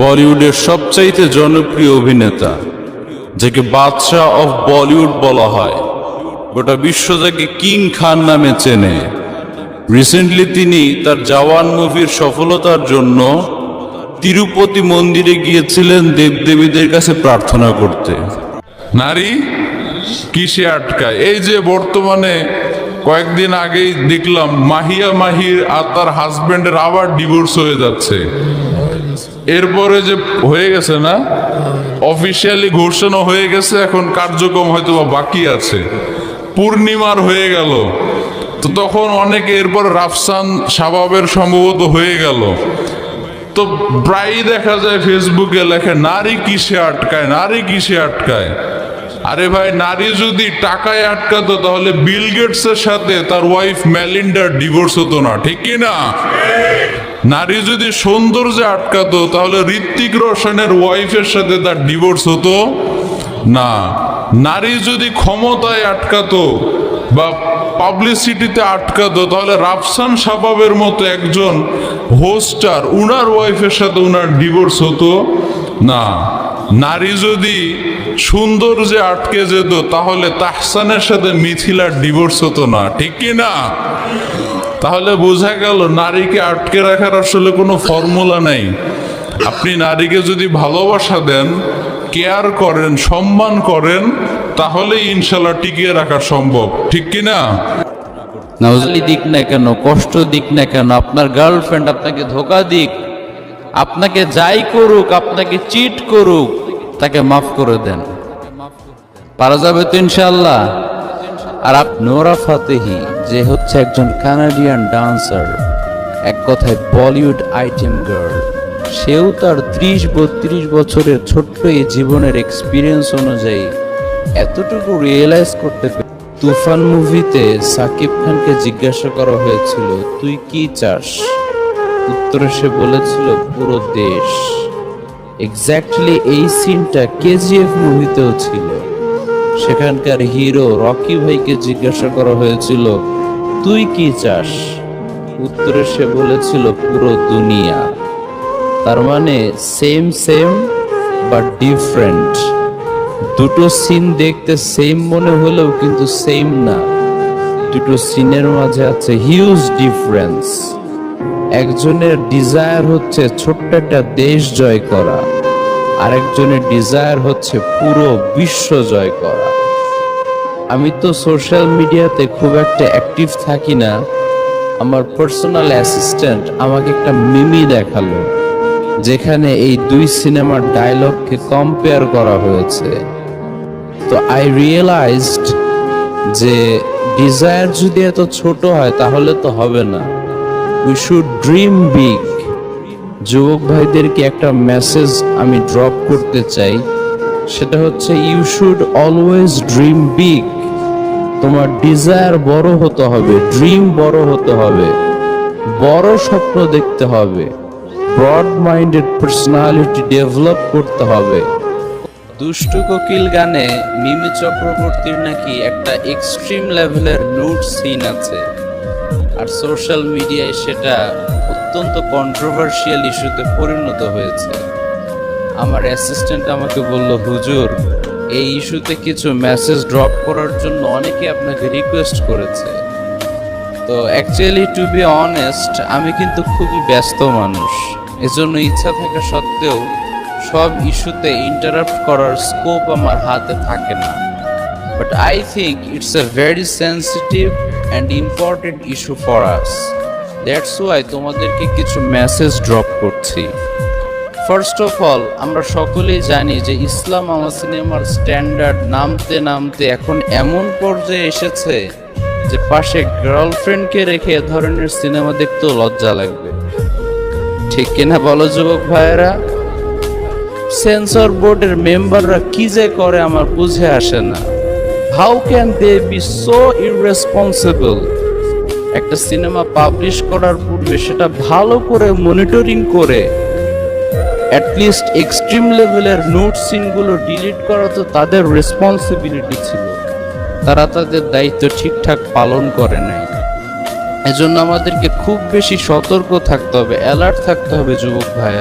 বলিউডের সবচাইতে জনপ্রিয় অভিনেতা, যাকে বাদশাহ অফ বলিউড বলা হয়, গোটা বিশ্ব যাকে কিং খান নামে চেনে। রিসেন্টলি তিনি তার জওয়ান মুভির সফলতার জন্য তিরুপতি মন্দিরে গিয়েছিলেন দেবদেবীদের কাছে প্রার্থনা করতে। নারী কিসে আটকায়? এই যে বর্তমানে কয়েকদিন আগেই দেখলাম, মাহিয়া মাহির আর তার হাজবেন্ডের আবার ডিভোর্স হয়ে যাচ্ছে। এরপরে যে হয়ে গেছে না অফিসিয়ালি ঘোষণা হয়ে গেছে, এখন কার্যক্রম হয়তো বাকি আছে। পূর্ণিমার হয়ে গেল। তো তখন অনেকে এরপর রাফসান স্বভাবের সম্ভবত হয়ে গেল। তো প্রায়ই দেখা যায় ফেসবুকে লেখে, নারী কিসে আটকায়? নারী কিসে আটকায়? আরে ভাই, নারী যদি টাকায় আটকাতো, তাহলে বিল গেটসের সাথে তার ওয়াইফ ম্যালিন্ডার ডিভোর্স হতো না, ঠিক কি না? নারী যদি সৌন্দর্যে আটকাতো, তাহলে ঋত্বিক রোশনের ওয়াইফের সাথে তার ডিভোর্স হতো না। নারী যদি ক্ষমতায় আটকাতো বা পাবলিসিটিতে আটকাতো, তাহলে রাফসান সাবাবের মতো একজন হোস্টার উনার ওয়াইফের সাথে উনার ডিভোর্স হতো না। নারী যদি সুন্দর যে আটকে যেত, তাহলে তাহসানের সাথে মিথিলার ডিভোর্স হতো না। ঠিক কি না? তাহলে বোঝা গেল নারীকে আটকে রাখার আসলে কোনো ফর্মুলা নেই। আপনি নারীকে যদি ভালোবাসা দেন কেয়ার করেন, সম্মান করেন তাহলে ইনশাল্লাহ টিকিয়ে রাখা সম্ভব। ঠিক কি না? নাউজালি দিক না কেন, কষ্ট দিক না কেন, আপনার গার্লফ্রেন্ড আপনাকে ধোকা দিক। আপনাকে যাই করুক, আপনাকে চিট করুক তাকে মাফ করে দেন। পারা যাবে তো ইনশাল্লাহ আর আপ নোরা ফাতেহি, যে হচ্ছে একজন কানাডিয়ান ডান্সার এক কথায় বলিউড আইটেম গার্ল সেও তার ত্রিশ বত্রিশ বছরের ছোট্ট এই জীবনের এক্সপিরিয়েন্স অনুযায়ী এতটুকু রিয়েলাইজ করতে তুফান মুভিতে সাকিব খানকে জিজ্ঞাসা করা হয়েছিল, তুই কি চাস? উত্তরে সে বলেছিল, পুরো দেশ। এক্স্যাক্টলি এই সিনটা কেজিএফ মুভিতেও ছিল। সেখানকার হিরো রকি ভাইকে জিজ্ঞাসা করা হয়েছিল, তুই কি চাস? উত্তরে সে বলেছিল, পুরো দুনিয়া। তার মানে সেম সেম বাট ডিফারেন্ট দুটো সিন দেখতে সেম মনে হলেও কিন্তু সেম না। দুটো সিনের মাঝে আছে হিউজ ডিফারেন্স একজনের ডিজায়ার হচ্ছে ছোট্ট একটা দেশ জয় করা, আরেকজনের ডিজায়ার হচ্ছে পুরো বিশ্ব জয় করা। আমি তো সোশ্যাল মিডিয়াতে খুব একটা অ্যাক্টিভ থাকি না, আমার পার্সোনাল অ্যাসিস্ট্যান্ট আমাকে একটা মিমি দেখাল, যেখানে এই দুই সিনেমার ডায়লগকে কম্পেয়ার করা হয়েছে। তো আই রিয়েলাইজড যে ডিজায়ার যদি এত ছোট হয়, তাহলে তো হবে না। উই শুড ড্রিম বিগ যুবক ভাইদেরকে একটা মেসেজ আমি ড্রপ করতে চাই। সেটা হচ্ছে you should always dream big তোমার ডিজায়ার বড় হতে হবে ড্রিম বড় হতে হবে। বড় স্বপ্ন দেখতে হবে। ব্রড মাইন্ডেড পার্সোনালিটি ডেভেলপ করতে হবে। দুষ্টু কোকিল গানে মিমি চক্রবর্তীর নাকি একটা এক্সট্রিম লেভেলের নুট সিন আছে। আর সোশ্যাল মিডিয়ায় সেটা অত্যন্ত কন্ট্রোভার্সিয়াল ইস্যুতে পরিণত হয়েছে। আমার অ্যাসিস্ট্যান্ট আমাকে বলল, হুজুর, এই ইস্যুতে কিছু মেসেজ ড্রপ করার জন্য অনেকে আপনাকে রিকোয়েস্ট করেছে। তো অ্যাকচুয়ালি টু বি অনেস্ট আমি কিন্তু খুবই ব্যস্ত মানুষ। এজন্য ইচ্ছা থাকা সত্ত্বেও সব ইস্যুতে ইন্টারাপ্ট করার স্কোপ আমার হাতে থাকে না। But I think it's a very sensitive and important issue for us that's why তোমাদেরকে কিছু মেসেজ ড্রপ করছি। ফার্স্ট অফ অল আমরা সকলেই জানি যে ইসলাম আমার সিনেমার স্ট্যান্ডার্ড নামতে নামতে এখন এমন পর্যায়ে এসেছে যে পাশে গার্লফ্রেন্ডকে রেখে এ ধরনের সিনেমা দেখতেও লজ্জা লাগবে। ঠিক কিনা বলো যুবক ভাইয়েরা? সেন্সর বোর্ডের মেম্বাররা কি যে করে আমার বুঝে আসে না। How can they be so irresponsible একটা সিনেমা পাবলিশ করার পূর্বে সেটা ভালো করে মনিটরিং করে অ্যাটলিস্ট এক্সট্রিম লেভেলের নোট সিনগুলো ডিলিট করা তো তাদের রেসপন্সিবিলিটি ছিল। তারা তাদের দায়িত্ব ঠিকঠাক পালন করে নাই। এজন্য আমাদেরকে খুব বেশি সতর্ক থাকতে হবে অ্যালার্ট থাকতে হবে যুবক ভাইয়েরা।